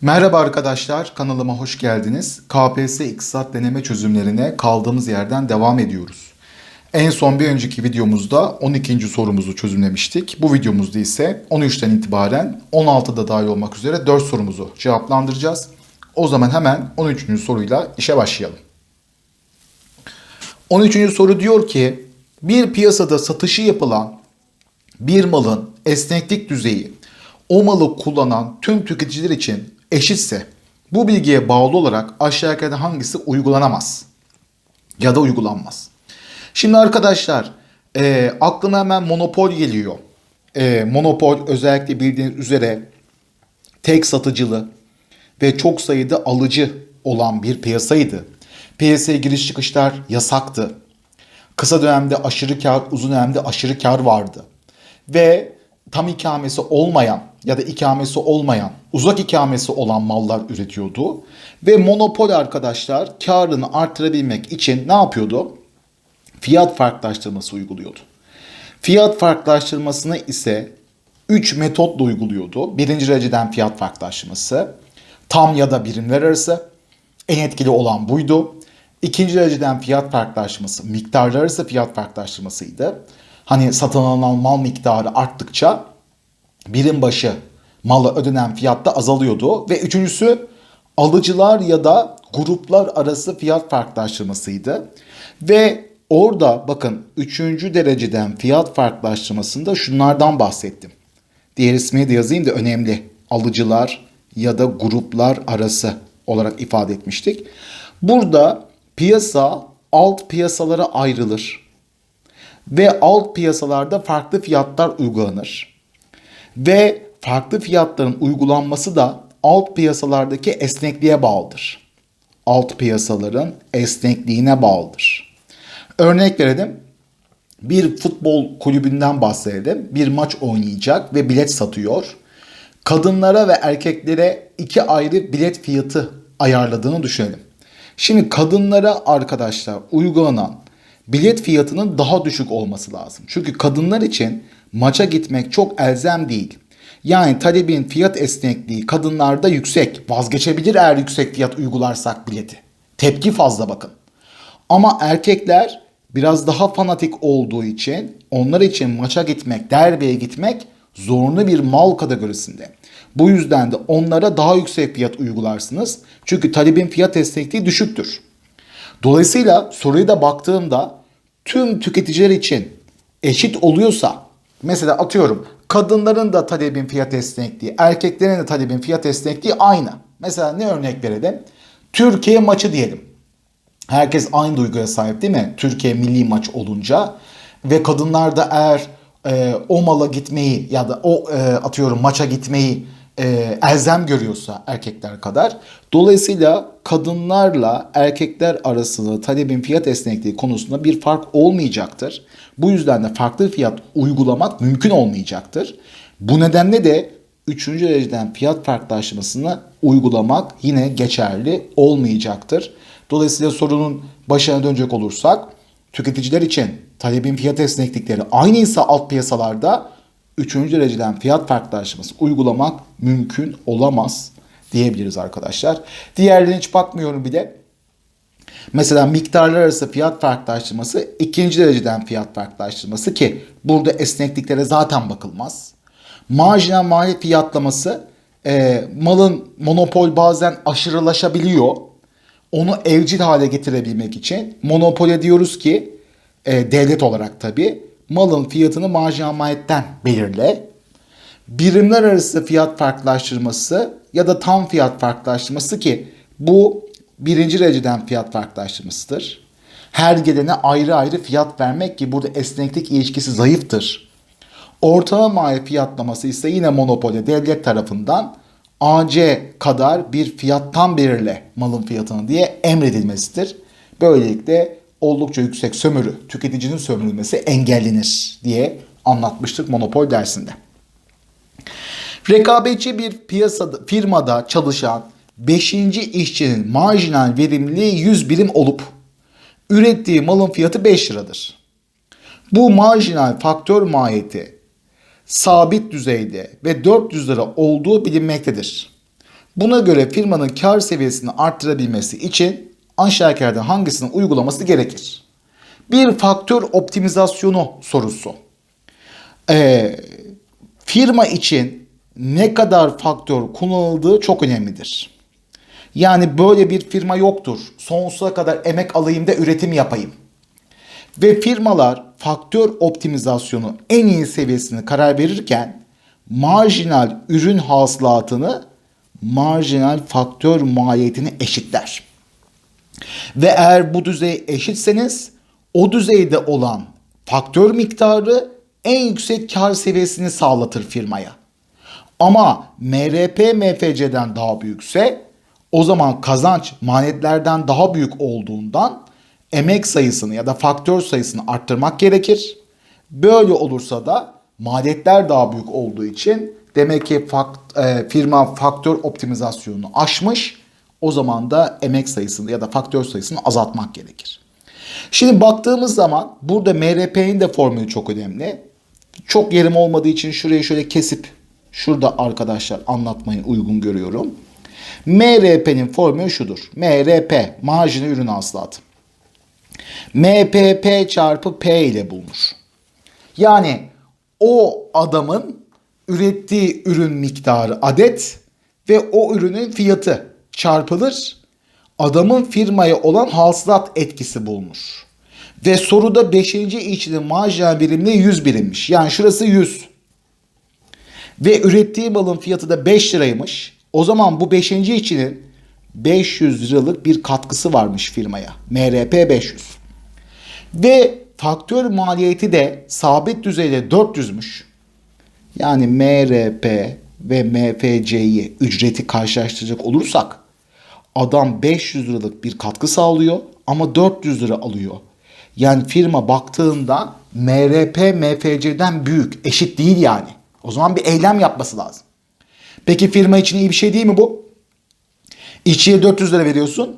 Merhaba arkadaşlar, kanalıma hoş geldiniz. KPSS İktisat deneme çözümlerine kaldığımız yerden devam ediyoruz. En son bir önceki videomuzda 12. sorumuzu çözümlemiştik. Bu videomuzda ise 13'ten itibaren 16'da dahil olmak üzere 4 sorumuzu cevaplandıracağız. O zaman hemen 13. soruyla işe başlayalım. 13. soru diyor ki bir piyasada satışı yapılan bir malın esneklik düzeyi o malı kullanan tüm tüketiciler için eşitse bu bilgiye bağlı olarak aşağıdaki hangisi uygulanamaz ya da uygulanmaz. Şimdi arkadaşlar e, aklıma hemen monopol geliyor. E, monopol özellikle bildiğiniz üzere tek satıcılı ve çok sayıda alıcı olan bir piyasaydı. Piyasaya giriş çıkışlar yasaktı. Kısa dönemde aşırı kar, uzun dönemde aşırı kar vardı. Ve tam ikamesi olmayan ya da ikamesi olmayan, uzak ikamesi olan mallar üretiyordu. Ve monopol arkadaşlar karını artırabilmek için ne yapıyordu? Fiyat farklılaştırması uyguluyordu. Fiyat farklılaştırmasını ise 3 metotla uyguluyordu. Birinci dereceden fiyat farklılaştırması, tam ya da birimler arası en etkili olan buydu. İkinci dereceden fiyat farklılaştırması, miktarlar arası fiyat farklılaştırmasıydı. Hani satın alınan mal miktarı arttıkça birim başı mala ödenen fiyatta azalıyordu. Ve üçüncüsü alıcılar ya da gruplar arası fiyat farklılaştırmasıydı. Ve orada bakın üçüncü dereceden fiyat farklılaştırmasında şunlardan bahsettim. Diğer ismini de yazayım da önemli. Alıcılar ya da gruplar arası olarak ifade etmiştik. Burada piyasa alt piyasalara ayrılır. Ve alt piyasalarda farklı fiyatlar uygulanır. Ve farklı fiyatların uygulanması da alt piyasalardaki esnekliğe bağlıdır. Alt piyasaların esnekliğine bağlıdır. Örnek verelim. Bir futbol kulübünden bahsedelim. Bir maç oynayacak ve bilet satıyor. Kadınlara ve erkeklere iki ayrı bilet fiyatı ayarladığını düşünelim. Şimdi kadınlara arkadaşlar uygulanan bilet fiyatının daha düşük olması lazım. Çünkü kadınlar için maça gitmek çok elzem değil. Yani talebin fiyat esnekliği kadınlarda yüksek. Vazgeçebilir eğer yüksek fiyat uygularsak bileti. Tepki fazla bakın. Ama erkekler biraz daha fanatik olduğu için onlar için maça gitmek, derbiye gitmek zorunlu bir mal kategorisinde. Bu yüzden de onlara daha yüksek fiyat uygularsınız. Çünkü talebin fiyat esnekliği düşüktür. Dolayısıyla soruya da baktığımda tüm tüketiciler için eşit oluyorsa mesela atıyorum kadınların da talebin fiyat esnekliği, erkeklerin de talebin fiyat esnekliği aynı. Mesela ne örnek verelim? Türkiye maçı diyelim. Herkes aynı duyguya sahip değil mi? Türkiye milli maç olunca ve kadınlar da eğer e, o mala gitmeyi ya da o e, atıyorum maça gitmeyi e, elzem görüyorsa erkekler kadar. Dolayısıyla kadınlarla erkekler arasında talebin fiyat esnekliği konusunda bir fark olmayacaktır. Bu yüzden de farklı fiyat uygulamak mümkün olmayacaktır. Bu nedenle de üçüncü dereceden fiyat farklılaşmasını uygulamak yine geçerli olmayacaktır. Dolayısıyla sorunun başına dönecek olursak tüketiciler için talebin fiyat esneklikleri aynıysa alt piyasalarda üçüncü dereceden fiyat farklılaşması uygulamak mümkün olamaz diyebiliriz arkadaşlar. Diğerlerine hiç bakmıyorum bile. Mesela miktarlar arası fiyat farklılaştırması ikinci dereceden fiyat farklılaştırması ki burada esnekliklere zaten bakılmaz. Marjinal maliyet fiyatlaması e, malın monopol bazen aşırılaşabiliyor. Onu evcil hale getirebilmek için monopole diyoruz ki e, devlet olarak tabi malın fiyatını marjinal maliyetten belirle. Birimler arası fiyat farklılaştırması ya da tam fiyat farklılaştırması ki bu birinci dereceden fiyat farklılaştırmasıdır. Her gelene ayrı ayrı fiyat vermek ki burada esneklik ilişkisi zayıftır. Ortalama maliyet fiyatlaması ise yine monopole devlet tarafından AC kadar bir fiyattan belirle malın fiyatını diye emredilmesidir. Böylelikle oldukça yüksek sömürü, tüketicinin sömürülmesi engellenir diye anlatmıştık monopol dersinde. Rekabetçi bir piyasada, firmada çalışan 5. işçinin marjinal verimliliği 100 birim olup ürettiği malın fiyatı 5 liradır. Bu marjinal faktör maliyeti sabit düzeyde ve 400 lira olduğu bilinmektedir. Buna göre firmanın kar seviyesini arttırabilmesi için aşağıdakilerden hangisinin uygulaması gerekir? Bir faktör optimizasyonu sorusu. Ee, firma için ne kadar faktör kullanıldığı çok önemlidir. Yani böyle bir firma yoktur. Sonsuza kadar emek alayım da üretim yapayım. Ve firmalar faktör optimizasyonu en iyi seviyesini karar verirken marjinal ürün hasılatını marjinal faktör maliyetini eşitler. Ve eğer bu düzey eşitseniz o düzeyde olan faktör miktarı en yüksek kar seviyesini sağlatır firmaya. Ama MRP MFC'den daha büyükse o zaman kazanç maliyetlerden daha büyük olduğundan emek sayısını ya da faktör sayısını arttırmak gerekir. Böyle olursa da maliyetler daha büyük olduğu için demek ki fakt, e, firma faktör optimizasyonunu aşmış. O zaman da emek sayısını ya da faktör sayısını azaltmak gerekir. Şimdi baktığımız zaman burada MRP'nin de formülü çok önemli. Çok yerim olmadığı için şurayı şöyle kesip şurada arkadaşlar anlatmayı uygun görüyorum. MRP'nin formülü şudur. MRP marjinal ürün hasılatı. MPP çarpı P ile bulunur. Yani o adamın ürettiği ürün miktarı adet ve o ürünün fiyatı çarpılır. Adamın firmaya olan hasılat etkisi bulunur. Ve soruda 5. işçinin marjinal birimliği 100 birimmiş. Yani şurası 100. Ve ürettiği malın fiyatı da 5 liraymış. O zaman bu 5. işçinin 500 liralık bir katkısı varmış firmaya. MRP 500. Ve faktör maliyeti de sabit düzeyde 400'müş. Yani MRP ve MFC'yi ücreti karşılaştıracak olursak adam 500 liralık bir katkı sağlıyor ama 400 lira alıyor. Yani firma baktığında MRP MFC'den büyük, eşit değil yani. O zaman bir eylem yapması lazım. Peki firma için iyi bir şey değil mi bu? İşçiye 400 lira veriyorsun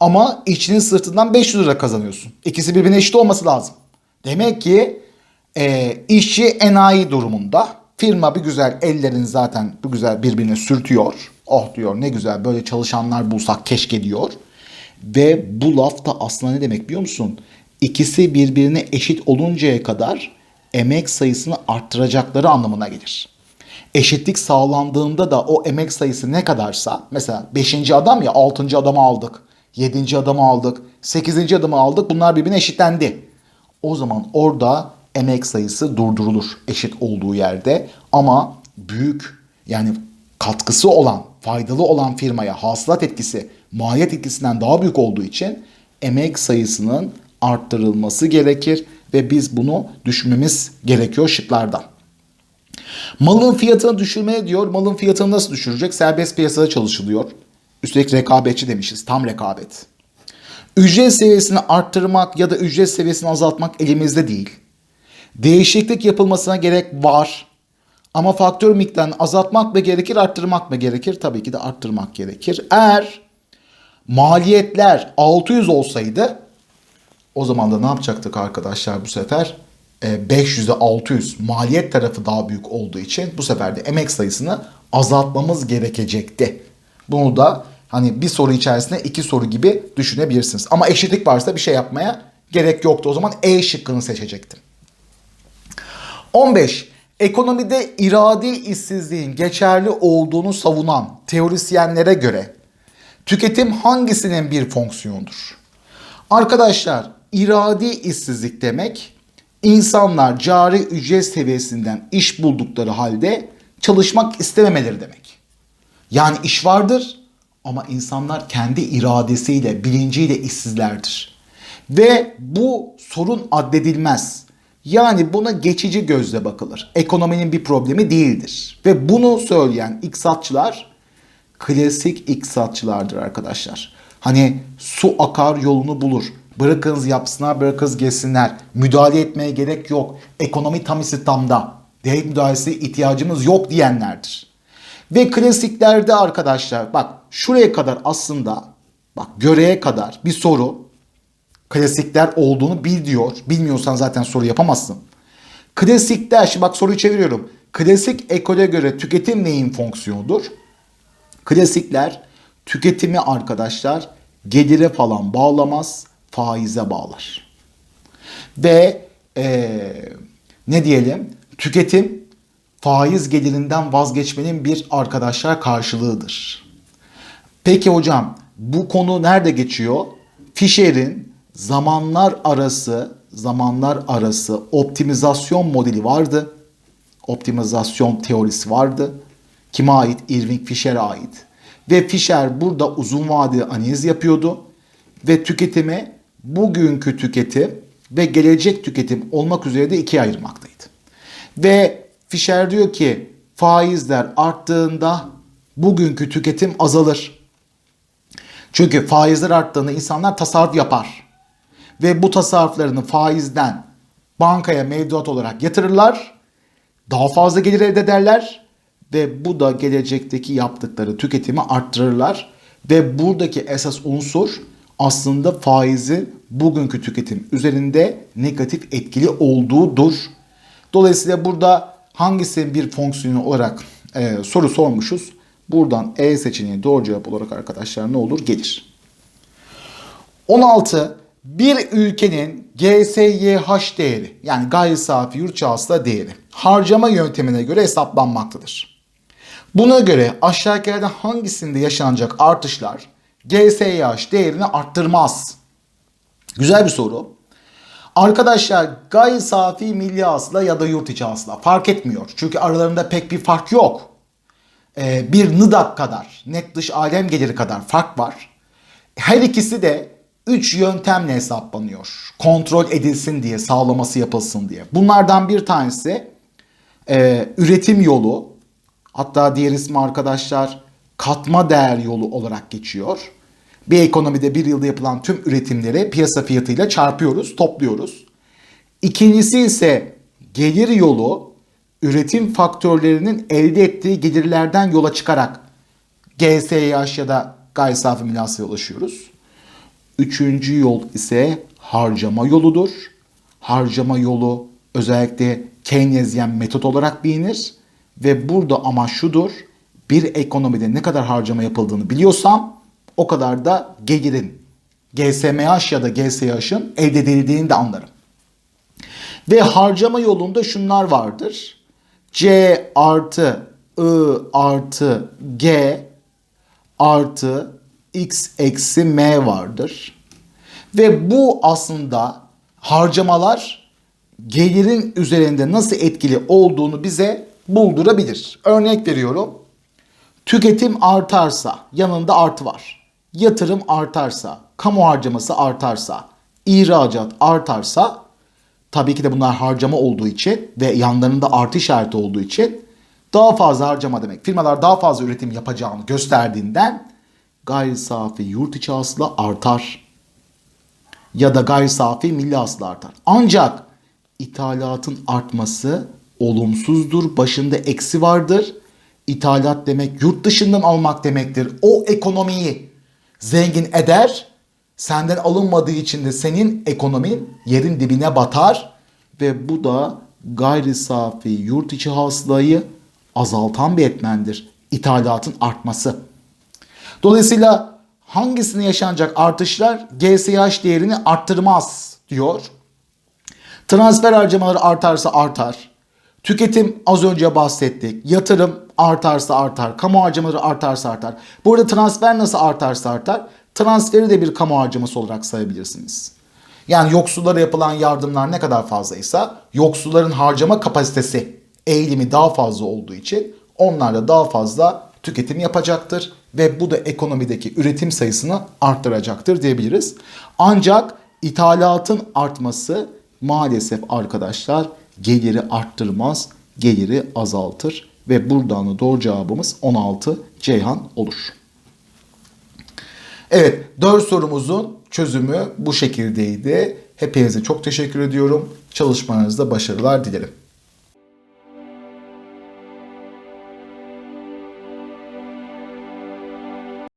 ama işçinin sırtından 500 lira kazanıyorsun. İkisi birbirine eşit olması lazım. Demek ki e, işçi enayi durumunda. Firma bir güzel ellerini zaten bir güzel birbirine sürtüyor. Oh diyor ne güzel böyle çalışanlar bulsak keşke diyor. Ve bu laf da aslında ne demek biliyor musun? İkisi birbirine eşit oluncaya kadar emek sayısını arttıracakları anlamına gelir. Eşitlik sağlandığında da o emek sayısı ne kadarsa mesela 5. adam ya 6. adamı aldık. 7. adamı aldık. 8. adamı aldık. Bunlar birbirine eşitlendi. O zaman orada emek sayısı durdurulur eşit olduğu yerde ama büyük yani katkısı olan, faydalı olan firmaya hasılat etkisi maliyet etkisinden daha büyük olduğu için emek sayısının arttırılması gerekir ve biz bunu düşünmemiz gerekiyor şıklardan. Malın fiyatını düşürmeye diyor. Malın fiyatını nasıl düşürecek? Serbest piyasada çalışılıyor. Üstelik rekabetçi demişiz. Tam rekabet. Ücret seviyesini arttırmak ya da ücret seviyesini azaltmak elimizde değil. Değişiklik yapılmasına gerek var. Ama faktör miktarını azaltmak mı gerekir, arttırmak mı gerekir? Tabii ki de arttırmak gerekir. Eğer maliyetler 600 olsaydı o zaman da ne yapacaktık arkadaşlar bu sefer? 500'e 600 maliyet tarafı daha büyük olduğu için bu sefer de emek sayısını azaltmamız gerekecekti. Bunu da hani bir soru içerisinde iki soru gibi düşünebilirsiniz. Ama eşitlik varsa bir şey yapmaya gerek yoktu. O zaman E şıkkını seçecektim. 15. Ekonomide iradi işsizliğin geçerli olduğunu savunan teorisyenlere göre tüketim hangisinin bir fonksiyonudur? Arkadaşlar iradi işsizlik demek insanlar cari ücret seviyesinden iş buldukları halde çalışmak istememeleri demek. Yani iş vardır ama insanlar kendi iradesiyle, bilinciyle işsizlerdir. Ve bu sorun addedilmez. Yani buna geçici gözle bakılır. Ekonominin bir problemi değildir. Ve bunu söyleyen iktisatçılar klasik iktisatçılardır arkadaşlar. Hani su akar yolunu bulur. Bırakınız yapsınlar, bırakınız geçsinler. Müdahale etmeye gerek yok. Ekonomi tam istihdamda. Devlet müdahalesi ihtiyacımız yok diyenlerdir. Ve klasiklerde arkadaşlar bak şuraya kadar aslında bak göreye kadar bir soru klasikler olduğunu bil diyor. Bilmiyorsan zaten soru yapamazsın. Klasikler şimdi bak soruyu çeviriyorum. Klasik ekole göre tüketim neyin fonksiyonudur? Klasikler tüketimi arkadaşlar gelire falan bağlamaz, faize bağlar. Ve eee, ne diyelim tüketim faiz gelirinden vazgeçmenin bir arkadaşlar karşılığıdır. Peki hocam bu konu nerede geçiyor? Fisher'in zamanlar arası zamanlar arası optimizasyon modeli vardı. Optimizasyon teorisi vardı. Kime ait? Irving Fisher'e ait. Ve Fisher burada uzun vadeli analiz yapıyordu ve tüketimi bugünkü tüketim ve gelecek tüketim olmak üzere de ikiye ayırmaktaydı. Ve Fisher diyor ki faizler arttığında bugünkü tüketim azalır. Çünkü faizler arttığında insanlar tasarruf yapar. Ve bu tasarruflarını faizden bankaya mevduat olarak yatırırlar. Daha fazla gelir elde ederler. Ve bu da gelecekteki yaptıkları tüketimi arttırırlar. Ve buradaki esas unsur aslında faizin bugünkü tüketim üzerinde negatif etkili olduğudur. Dolayısıyla burada hangisinin bir fonksiyonu olarak e, soru sormuşuz. Buradan E seçeneği doğru cevap olarak arkadaşlar ne olur? Gelir. 16. Bir ülkenin GSYH değeri yani gayri safi yurt hasıla değeri harcama yöntemine göre hesaplanmaktadır. Buna göre aşağıdakilerden hangisinde yaşanacak artışlar GSYH değerini arttırmaz? Güzel bir soru. Arkadaşlar gayri safi milli hasıla ya da yurt içi hasıla fark etmiyor. Çünkü aralarında pek bir fark yok. Ee, bir NIDAK kadar, net dış alem geliri kadar fark var. Her ikisi de 3 yöntemle hesaplanıyor. Kontrol edilsin diye, sağlaması yapılsın diye. Bunlardan bir tanesi e, üretim yolu. Hatta diğer ismi arkadaşlar katma değer yolu olarak geçiyor. Bir ekonomide bir yılda yapılan tüm üretimleri piyasa fiyatıyla çarpıyoruz, topluyoruz. İkincisi ise gelir yolu üretim faktörlerinin elde ettiği gelirlerden yola çıkarak GSYH ya da gayri safi hasılaya ulaşıyoruz. Üçüncü yol ise harcama yoludur. Harcama yolu özellikle Keynesyen metot olarak bilinir. Ve burada amaç şudur. Bir ekonomide ne kadar harcama yapıldığını biliyorsam o kadar da gelirin GSMH ya da GSH'ın elde edildiğini de anlarım. Ve harcama yolunda şunlar vardır. C artı I artı G artı X eksi M vardır. Ve bu aslında harcamalar gelirin üzerinde nasıl etkili olduğunu bize buldurabilir. Örnek veriyorum. Tüketim artarsa yanında artı var. Yatırım artarsa, kamu harcaması artarsa, ihracat artarsa tabii ki de bunlar harcama olduğu için ve yanlarında artı işareti olduğu için daha fazla harcama demek. Firmalar daha fazla üretim yapacağını gösterdiğinden gayri safi yurt içi hasıla artar. Ya da gayri safi milli hasıla artar. Ancak ithalatın artması olumsuzdur. Başında eksi vardır. İthalat demek yurt dışından almak demektir. O ekonomiyi zengin eder. Senden alınmadığı için de senin ekonomin yerin dibine batar. Ve bu da gayri safi yurt içi hasılayı azaltan bir etmendir. İthalatın artması. Dolayısıyla hangisine yaşanacak artışlar GSH değerini arttırmaz diyor. Transfer harcamaları artarsa artar. Tüketim az önce bahsettik. Yatırım artarsa artar. Kamu harcamaları artarsa artar. Burada transfer nasıl artarsa artar. Transferi de bir kamu harcaması olarak sayabilirsiniz. Yani yoksullara yapılan yardımlar ne kadar fazlaysa yoksulların harcama kapasitesi eğilimi daha fazla olduğu için onlar da daha fazla tüketim yapacaktır ve bu da ekonomideki üretim sayısını arttıracaktır diyebiliriz. Ancak ithalatın artması maalesef arkadaşlar geliri arttırmaz, geliri azaltır ve buradan da doğru cevabımız 16 Ceyhan olur. Evet, 4 sorumuzun çözümü bu şekildeydi. Hepinize çok teşekkür ediyorum. Çalışmanızda başarılar dilerim.